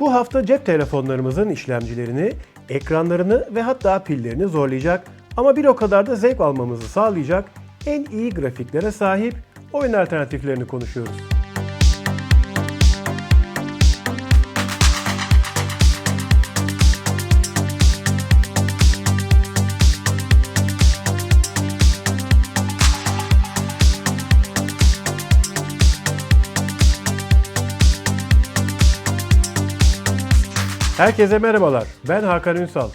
Bu hafta cep telefonlarımızın işlemcilerini, ekranlarını ve hatta pillerini zorlayacak ama bir o kadar da zevk almamızı sağlayacak en iyi grafiklere sahip oyun alternatiflerini konuşuyoruz. Herkese merhabalar. Ben Hakan Ünsal.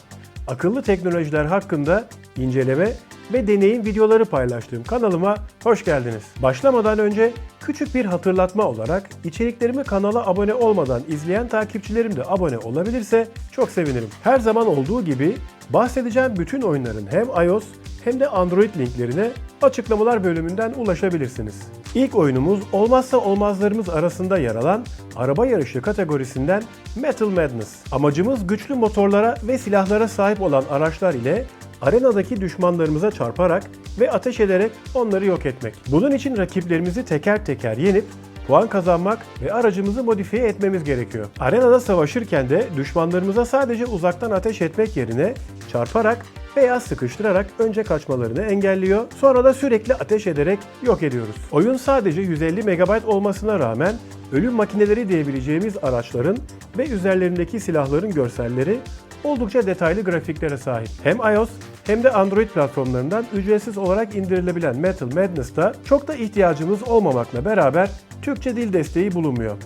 Akıllı teknolojiler hakkında inceleme ve deneyim videoları paylaştığım kanalıma hoş geldiniz. Başlamadan önce küçük bir hatırlatma olarak içeriklerimi kanala abone olmadan izleyen takipçilerim de abone olabilirse çok sevinirim. Her zaman olduğu gibi bahsedeceğim bütün oyunların hem iOS hem de Android linklerine açıklamalar bölümünden ulaşabilirsiniz. İlk oyunumuz olmazsa olmazlarımız arasında yer alan araba yarışı kategorisinden Metal Madness. Amacımız güçlü motorlara ve silahlara sahip olan araçlar ile arenadaki düşmanlarımıza çarparak ve ateş ederek onları yok etmek. Bunun için rakiplerimizi teker teker yenip puan kazanmak ve aracımızı modifiye etmemiz gerekiyor. Arenada savaşırken de düşmanlarımıza sadece uzaktan ateş etmek yerine çarparak veya sıkıştırarak önce kaçmalarını engelliyor, sonra da sürekli ateş ederek yok ediyoruz. Oyun sadece 150 MB olmasına rağmen ölüm makineleri diyebileceğimiz araçların ve üzerlerindeki silahların görselleri oldukça detaylı grafiklere sahip. Hem iOS hem de Android platformlarından ücretsiz olarak indirilebilen Metal Madness'ta çok da ihtiyacımız olmamakla beraber Türkçe dil desteği bulunmuyor.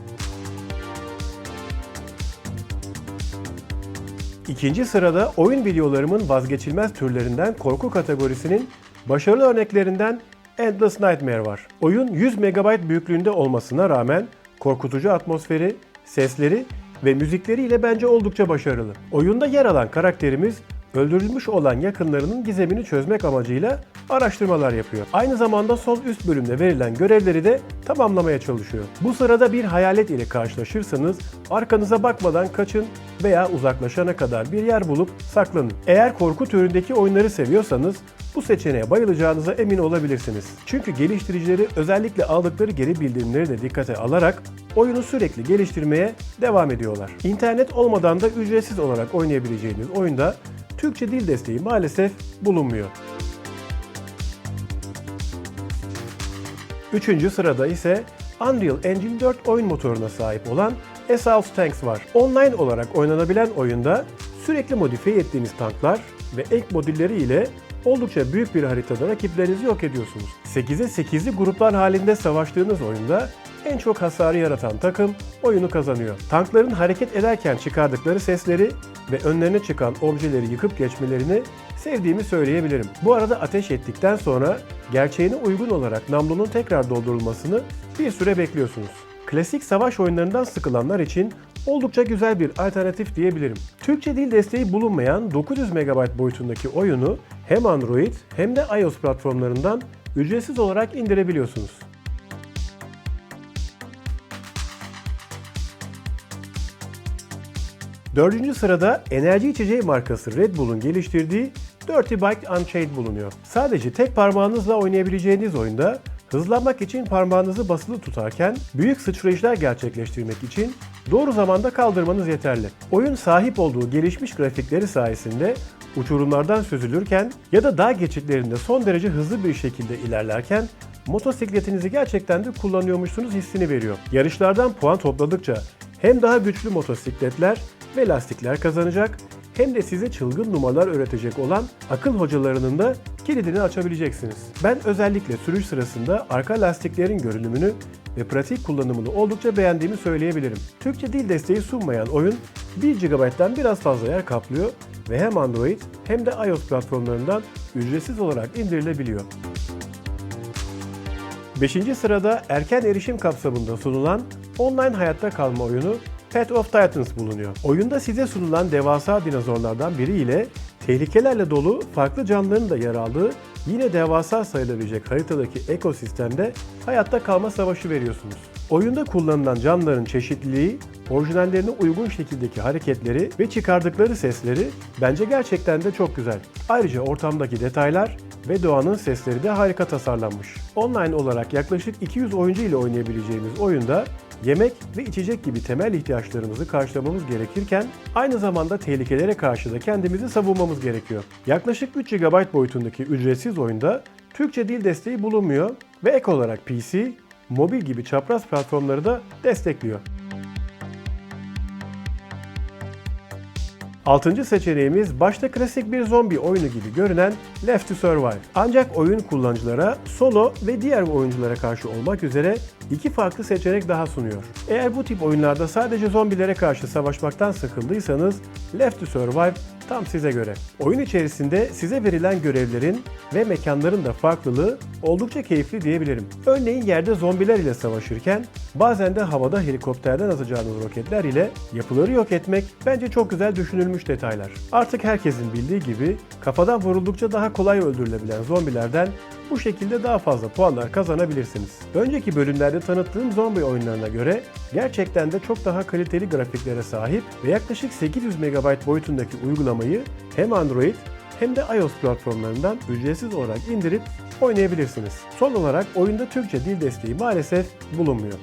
İkinci sırada oyun videolarımın vazgeçilmez türlerinden korku kategorisinin başarılı örneklerinden Endless Nightmare var. Oyun 100 MB büyüklüğünde olmasına rağmen korkutucu atmosferi, sesleri ve müzikleriyle bence oldukça başarılı. Oyunda yer alan karakterimiz öldürülmüş olan yakınlarının gizemini çözmek amacıyla araştırmalar yapıyor. Aynı zamanda sol üst bölümde verilen görevleri de tamamlamaya çalışıyor. Bu sırada bir hayalet ile karşılaşırsanız arkanıza bakmadan kaçın veya uzaklaşana kadar bir yer bulup saklanın. Eğer korku türündeki oyunları seviyorsanız bu seçeneğe bayılacağınıza emin olabilirsiniz. Çünkü geliştiricileri özellikle aldıkları geri bildirimleri de dikkate alarak oyunu sürekli geliştirmeye devam ediyorlar. İnternet olmadan da ücretsiz olarak oynayabileceğiniz oyunda Türkçe dil desteği maalesef bulunmuyor. Üçüncü sırada ise Unreal Engine 4 oyun motoruna sahip olan Assault Tanks var. Online olarak oynanabilen oyunda sürekli modifiye ettiğiniz tanklar ve ek modülleri ile oldukça büyük bir haritada rakiplerinizi yok ediyorsunuz. 8'e 8'li gruplar halinde savaştığınız oyunda en çok hasarı yaratan takım oyunu kazanıyor. Tankların hareket ederken çıkardıkları sesleri ve önlerine çıkan objeleri yıkıp geçmelerini sevdiğimi söyleyebilirim. Bu arada ateş ettikten sonra gerçeğine uygun olarak namlunun tekrar doldurulmasını bir süre bekliyorsunuz. Klasik savaş oyunlarından sıkılanlar için oldukça güzel bir alternatif diyebilirim. Türkçe dil desteği bulunmayan 900 MB boyutundaki oyunu hem Android hem de iOS platformlarından ücretsiz olarak indirebiliyorsunuz. Dördüncü sırada enerji içeceği markası Red Bull'un geliştirdiği Dirty Bike Unchained bulunuyor. Sadece tek parmağınızla oynayabileceğiniz oyunda hızlanmak için parmağınızı basılı tutarken büyük sıçrayışlar gerçekleştirmek için doğru zamanda kaldırmanız yeterli. Oyun sahip olduğu gelişmiş grafikleri sayesinde uçurumlardan süzülürken ya da dağ geçitlerinde son derece hızlı bir şekilde ilerlerken motosikletinizi gerçekten de kullanıyormuşsunuz hissini veriyor. Yarışlardan puan topladıkça hem daha güçlü motosikletler ve lastikler kazanacak hem de size çılgın numaralar öğretecek olan akıl hocalarının da kilidini açabileceksiniz. Ben özellikle sürüş sırasında arka lastiklerin görünümünü ve pratik kullanımını oldukça beğendiğimi söyleyebilirim. Türkçe dil desteği sunmayan oyun 1 GB'den biraz fazla yer kaplıyor ve hem Android hem de iOS platformlarından ücretsiz olarak indirilebiliyor. 5. sırada erken erişim kapsamında sunulan online hayatta kalma oyunu Path of Titans bulunuyor. Oyunda size sunulan devasa dinozorlardan biri ile tehlikelerle dolu farklı canlıların da yer aldığı yine devasa sayılabilecek haritadaki ekosistemde hayatta kalma savaşı veriyorsunuz. Oyunda kullanılan canlıların çeşitliliği, orijinallerine uygun şekildeki hareketleri ve çıkardıkları sesleri bence gerçekten de çok güzel. Ayrıca ortamdaki detaylar ve doğanın sesleri de harika tasarlanmış. Online olarak yaklaşık 200 oyuncu ile oynayabileceğimiz oyunda yemek ve içecek gibi temel ihtiyaçlarımızı karşılamamız gerekirken aynı zamanda tehlikelere karşı da kendimizi savunmamız gerekiyor. Yaklaşık 3 GB boyutundaki ücretsiz oyunda Türkçe dil desteği bulunmuyor ve ek olarak PC, mobil gibi çapraz platformları da destekliyor. Altıncı seçeneğimiz başta klasik bir zombi oyunu gibi görünen Left to Survive. Ancak oyun kullanıcılara solo ve diğer oyunculara karşı olmak üzere iki farklı seçenek daha sunuyor. Eğer bu tip oyunlarda sadece zombilere karşı savaşmaktan sıkıldıysanız Left to Survive tam size göre. Oyun içerisinde size verilen görevlerin ve mekanların da farklılığı oldukça keyifli diyebilirim. Örneğin yerde zombiler ile savaşırken bazen de havada helikopterden atacağınız roketler ile yapıları yok etmek bence çok güzel düşünülmüş detaylar. Artık herkesin bildiği gibi kafadan vuruldukça daha kolay öldürülebilen zombilerden bu şekilde daha fazla puanlar kazanabilirsiniz. Önceki bölümlerde tanıttığım zombi oyunlarına göre gerçekten de çok daha kaliteli grafiklere sahip ve yaklaşık 800 MB boyutundaki uygulamayı hem Android hem de iOS platformlarından ücretsiz olarak indirip oynayabilirsiniz. Son olarak oyunda Türkçe dil desteği maalesef bulunmuyor.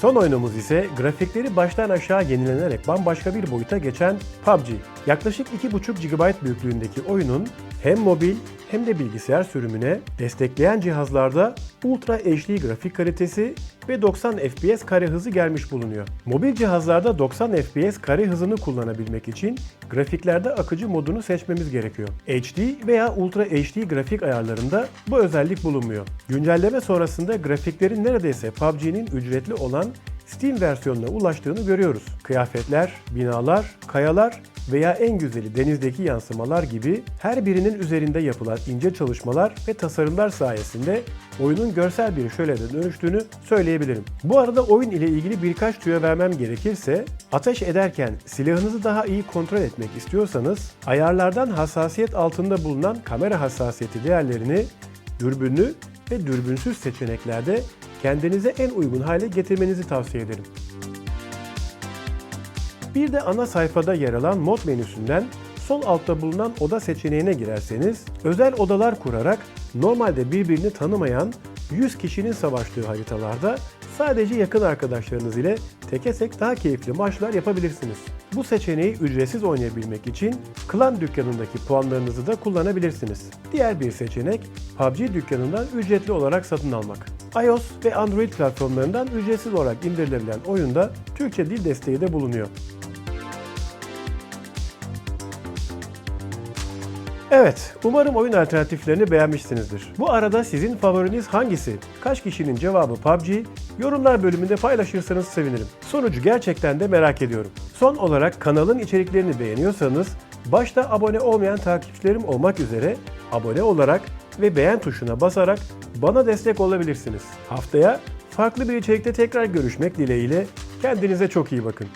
Son oyunumuz ise grafikleri baştan aşağı yenilenerek bambaşka bir boyuta geçen PUBG. Yaklaşık 2,5 GB büyüklüğündeki oyunun hem mobil hem de bilgisayar sürümüne destekleyen cihazlarda Ultra HD grafik kalitesi ve 90 FPS kare hızı gelmiş bulunuyor. Mobil cihazlarda 90 FPS kare hızını kullanabilmek için grafiklerde akıcı modunu seçmemiz gerekiyor. HD veya Ultra HD grafik ayarlarında bu özellik bulunmuyor. Güncelleme sonrasında grafiklerin neredeyse PUBG'nin ücretli olan Steam versiyonuna ulaştığını görüyoruz. Kıyafetler, binalar, kayalar veya en güzeli denizdeki yansımalar gibi her birinin üzerinde yapılan ince çalışmalar ve tasarımlar sayesinde oyunun görsel bir şölede dönüştüğünü söyleyebilirim. Bu arada oyun ile ilgili birkaç tüyo vermem gerekirse, ateş ederken silahınızı daha iyi kontrol etmek istiyorsanız, ayarlardan hassasiyet altında bulunan kamera hassasiyeti değerlerini dürbünlü ve dürbünsüz seçeneklerde kendinize en uygun hale getirmenizi tavsiye ederim. Bir de ana sayfada yer alan mod menüsünden sol altta bulunan oda seçeneğine girerseniz özel odalar kurarak normalde birbirini tanımayan 100 kişinin savaştığı haritalarda sadece yakın arkadaşlarınız ile teke tek daha keyifli maçlar yapabilirsiniz. Bu seçeneği ücretsiz oynayabilmek için klan dükkanındaki puanlarınızı da kullanabilirsiniz. Diğer bir seçenek PUBG dükkanından ücretli olarak satın almak. iOS ve Android platformlarından ücretsiz olarak indirilebilen oyunda Türkçe dil desteği de bulunuyor. Evet, umarım oyun alternatiflerini beğenmişsinizdir. Bu arada sizin favoriniz hangisi? Kaç kişinin cevabı PUBG? Yorumlar bölümünde paylaşırsanız sevinirim. Sonucu gerçekten de merak ediyorum. Son olarak kanalın içeriklerini beğeniyorsanız başta abone olmayan takipçilerim olmak üzere abone olarak ve beğen tuşuna basarak bana destek olabilirsiniz. Haftaya farklı bir içerikte tekrar görüşmek dileğiyle kendinize çok iyi bakın.